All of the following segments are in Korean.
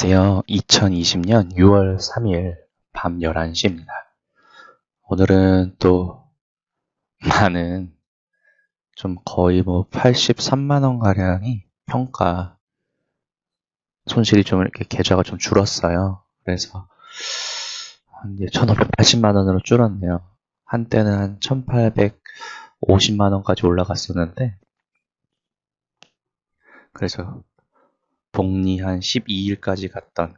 안녕하세요. 2020년 6월 3일 밤 11시입니다. 오늘은 또 많은 좀 거의 뭐 83만원 가량이 평가 손실이 좀 이렇게 계좌가 좀 줄었어요. 그래서 이제 1580만원으로 줄었네요. 한때는 한 1850만원까지 올라갔었는데 그래서 복리 한 12일까지 갔던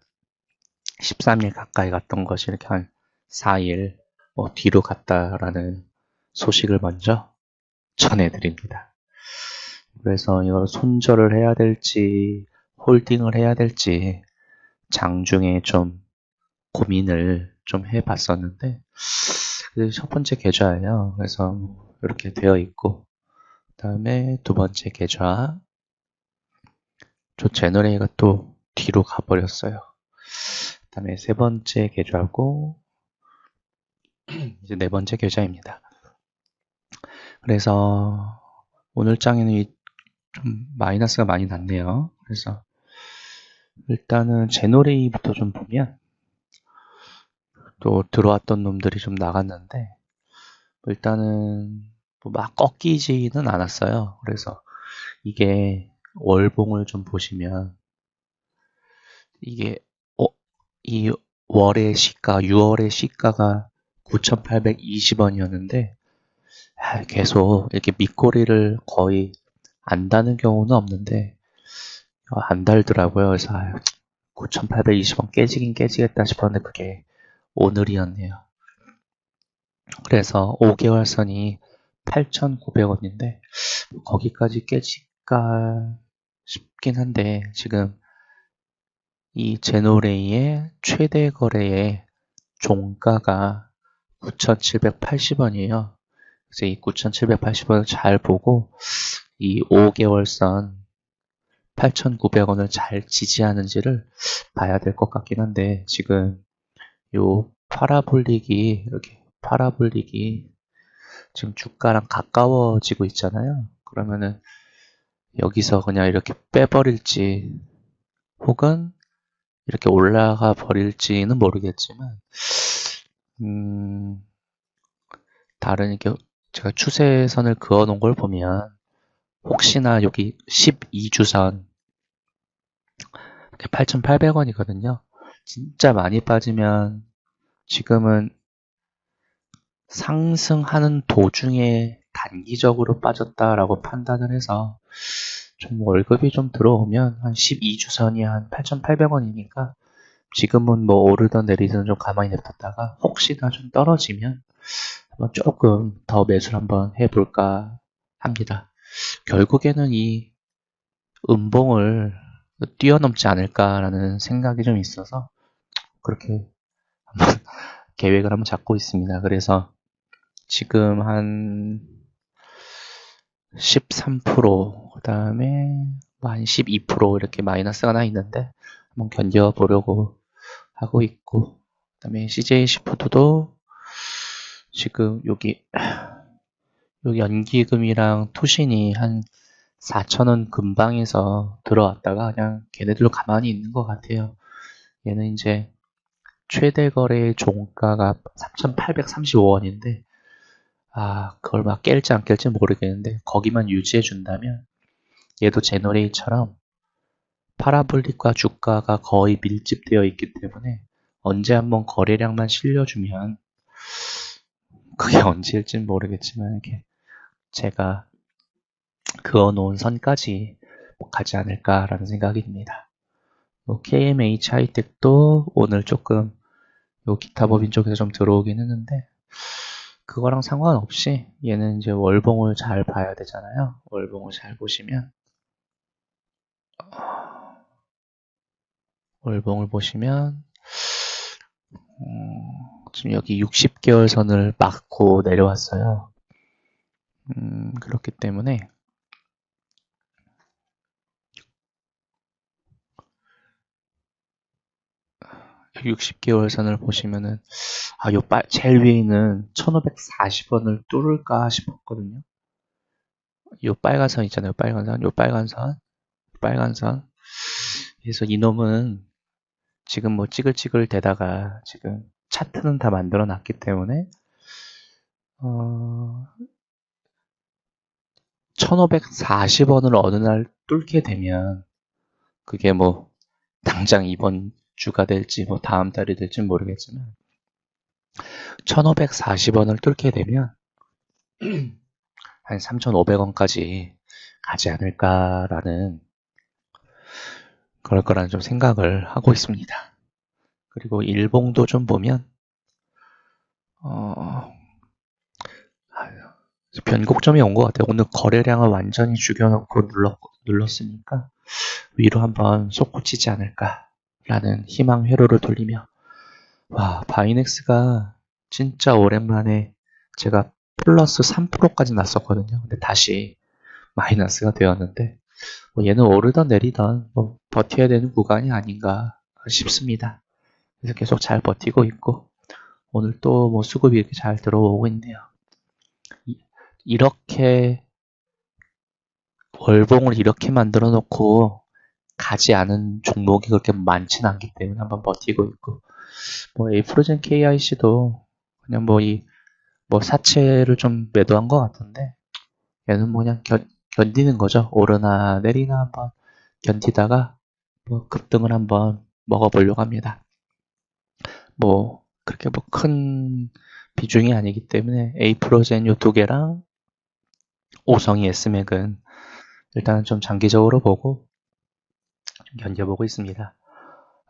13일 가까이 갔던 것이 이렇게 한 4일 뭐 뒤로 갔다라는 소식을 먼저 전해드립니다. 그래서 이걸 손절을 해야 될지 홀딩을 해야 될지 장중에 좀 고민을 좀 해봤었는데 첫 번째 계좌예요. 그래서 이렇게 되어 있고 그 다음에 두 번째 계좌 저 제너레이가 또 뒤로 가버렸어요. 그 다음에 세 번째 계좌고 이제 네 번째 계좌입니다. 그래서 오늘 장에는 좀 마이너스가 많이 났네요. 그래서 일단은 제너레이부터 좀 보면 또 들어왔던 놈들이 좀 나갔는데 일단은 막 꺾이지는 않았어요. 그래서 이게 월봉을 좀 보시면 이게 어, 이 월의 시가 6월의 시가가 9,820원이었는데 아, 계속 이렇게 밑꼬리를 거의 안 다는 경우는 없는데 어, 안 달더라고요. 그래서 9,820원 깨지긴 깨지겠다 싶었는데 그게 오늘이었네요. 그래서 5개월 선이 8,900원인데 거기까지 깨지 않을까 싶긴 한데 지금 이 제노레이의 최대 거래의 종가가 9,780원이에요. 그래서 이 9,780원을 잘 보고 이 5개월 선 8,900원을 잘 지지하는지를 봐야 될 것 같긴 한데 지금 요 파라볼릭이 이렇게 파라볼릭이 지금 주가랑 가까워지고 있잖아요. 그러면은 여기서 그냥 이렇게 빼버릴지 혹은 이렇게 올라가 버릴지는 모르겠지만 음, 다른 이렇게 제가 추세선을 그어 놓은 걸 보면 혹시나 여기 12주선 8,800원이거든요. 진짜 많이 빠지면 지금은 상승하는 도중에 단기적으로 빠졌다라고 판단을 해서 좀 월급이 좀 들어오면 한 12주 선이 한 8,800원이니까 지금은 뭐 오르던 내리던 좀 가만히 냅뒀다가 혹시나 좀 떨어지면 한번 조금 더 매수를 한번 해볼까 합니다. 결국에는 이 음봉을 뛰어넘지 않을까라는 생각이 좀 있어서 그렇게 한번 계획을 한번 잡고 있습니다. 그래서 지금 한 13%, 그 다음에 한 12% 이렇게 마이너스가 나 있는데 한번 견뎌보려고 하고 있고 그 다음에 CJ 시푸드도 지금 여기 여기 연기금이랑 투신이 한 4천원 근방에서 들어왔다가 그냥 걔네들로 가만히 있는 것 같아요. 얘는 이제 최대 거래 종가가 3,835원인데 아, 그걸 막 깰지 안 깰지 모르겠는데 거기만 유지해 준다면 얘도 제너레이처럼 파라볼릭과 주가가 거의 밀집되어 있기 때문에 언제 한번 거래량만 실려주면 그게 언제일지는 모르겠지만 이렇게 제가 그어놓은 선까지 가지 않을까라는 생각이 듭니다. 뭐 KMH 하이텍도 오늘 조금 요 기타 법인 쪽에서 좀 들어오긴 했는데 그거랑 상관없이 얘는 이제 월봉을 잘 봐야 되잖아요. 월봉을 잘 보시면 월봉을 보시면 음, 지금 여기 60개월 선을 막고 내려왔어요. 음, 그렇기 때문에 60개월 선을 보시면은 아, 요 빨, 제일 위에 있는 1540원을 뚫을까 싶었거든요. 요 빨간 선 있잖아요. 빨간 선. 요 빨간 선. 빨간 선. 그래서 이놈은 지금 뭐 찌글찌글 대다가 지금 차트는 다 만들어 놨기 때문에 어, 1540원을 어느 날 뚫게 되면 그게 뭐 당장 이번 주가 될지 뭐 다음 달이 될지 모르겠지만 1540원을 뚫게 되면 한 3500원까지 가지 않을까라는 그럴 거라는 좀 생각을 하고 있습니다. 그리고 일봉도 좀 보면 어, 변곡점이 온 것 같아요. 오늘 거래량을 완전히 죽여놓고 눌렀, 눌렀으니까 위로 한번 솟구치지 않을까 라는 희망 회로를 돌리며 와 바이넥스가 진짜 오랜만에 제가 플러스 3%까지 났었거든요. 근데 다시 마이너스가 되었는데 뭐 얘는 오르던 내리던 뭐 버텨야 되는 구간이 아닌가 싶습니다. 그래서 계속 잘 버티고 있고 오늘 또 뭐 수급이 이렇게 잘 들어오고 있네요. 이렇게 월봉을 이렇게 만들어 놓고 가지 않은 종목이 그렇게 많지는 않기 때문에 한번 버티고 있고 뭐 에이프로젠 KIC도 그냥 뭐이뭐 사채를 좀 매도한 것 같은데 얘는 뭐 그냥 견, 견디는 거죠. 오르나 내리나 한번 견디다가 뭐 급등을 한번 먹어보려고 합니다. 뭐 그렇게 뭐 큰 비중이 아니기 때문에 에이프로젠 요 두 개랑 오성이 S맥은 일단은 좀 장기적으로 보고 좀 견뎌보고 있습니다.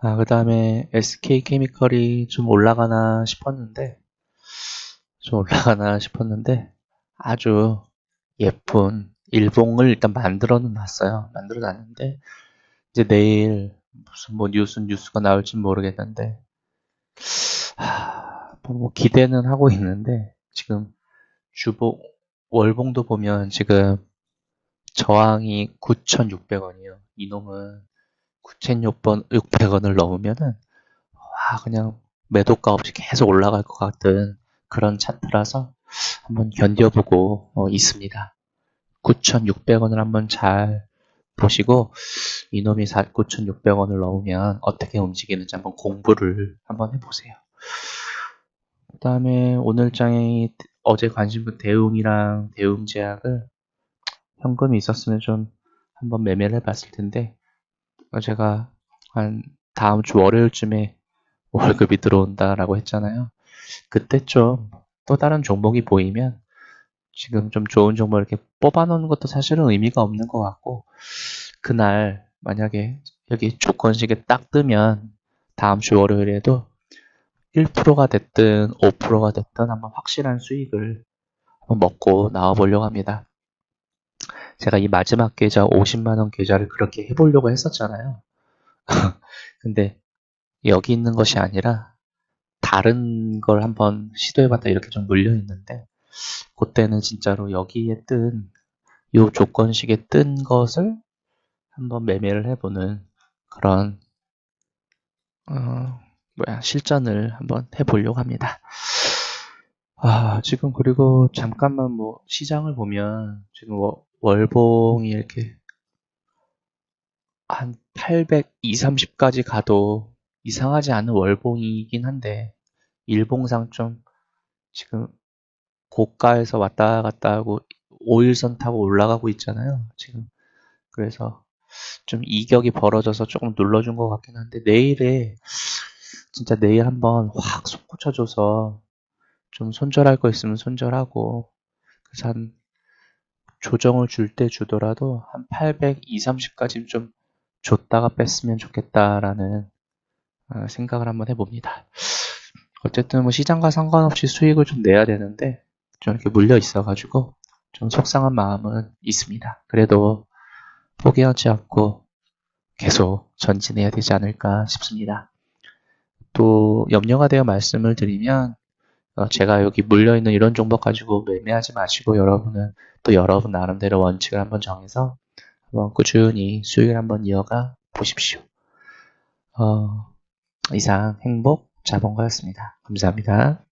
아, 그 다음에 SK 케미컬이 좀 올라가나 싶었는데, 좀 올라가나 싶었는데, 아주 예쁜 일봉을 일단 만들어는 놨어요. 만들어 놨는데, 이제 내일 무슨 뭐 뉴스, 뉴스가 나올지 모르겠는데, 하, 뭐 기대는 하고 있는데, 지금 주봉, 월봉도 보면 지금 저항이 9,600원이요. 이놈은 9,600원을 넘으면은 와 그냥 매도가 없이 계속 올라갈 것 같은 그런 차트라서 한번 견뎌보고 어, 있습니다. 9,600원을 한번 잘 보시고 이놈이 9,600원을 넘으면 어떻게 움직이는지 한번 공부를 한번 해보세요. 그 다음에 오늘 장에 어제 관심부 대웅이랑 대웅제약을 현금이 있었으면 좀 한번 매매를 해봤을 텐데 제가 한 다음 주 월요일쯤에 월급이 들어온다라고 했잖아요. 그때 좀또 다른 종목이 보이면 지금 좀 좋은 종목 이렇게 뽑아놓는 것도 사실은 의미가 없는 것 같고 그날 만약에 여기 조건식에 딱 뜨면 다음 주 월요일에도 1%가 됐든 5%가 됐든 한번 확실한 수익을 한번 먹고 나와 보려고 합니다. 제가 이 마지막 계좌 50만원 계좌를 그렇게 해보려고 했었잖아요. 근데 여기 있는 것이 아니라 다른 걸 한번 시도해봤다 이렇게 좀 물려 있는데 그때는 진짜로 여기에 뜬 요 조건식에 뜬 것을 한번 매매를 해보는 그런 어, 뭐야 실전을 한번 해보려고 합니다. 아 지금 그리고 잠깐만 뭐 시장을 보면 지금 뭐 월봉이 이렇게 한 820, 30까지 가도 이상하지 않은 월봉이긴 한데 일봉상 좀 지금 고가에서 왔다 갔다 하고 5일선 타고 올라가고 있잖아요. 지금 그래서 좀 이격이 벌어져서 조금 눌러준 것 같긴 한데 내일에 진짜 내일 한번 확 솟구쳐줘서 좀 손절할 거 있으면 손절하고 그래서 한 조정을 줄 때 주더라도 한 820, 30까지 좀 줬다가 뺐으면 좋겠다라는 어, 생각을 한번 해봅니다. 어쨌든 뭐 시장과 상관없이 수익을 좀 내야 되는데 좀 이렇게 물려 있어가지고 좀 속상한 마음은 있습니다. 그래도 포기하지 않고 계속 전진해야 되지 않을까 싶습니다. 또 염려가 되어 말씀을 드리면 어, 제가 여기 물려있는 이런 종목 가지고 매매하지 마시고 여러분은 또 여러분 나름대로 원칙을 한번 정해서 한번 꾸준히 수익을 한번 이어가 보십시오. 어, 이상 행복 자본가였습니다. 감사합니다.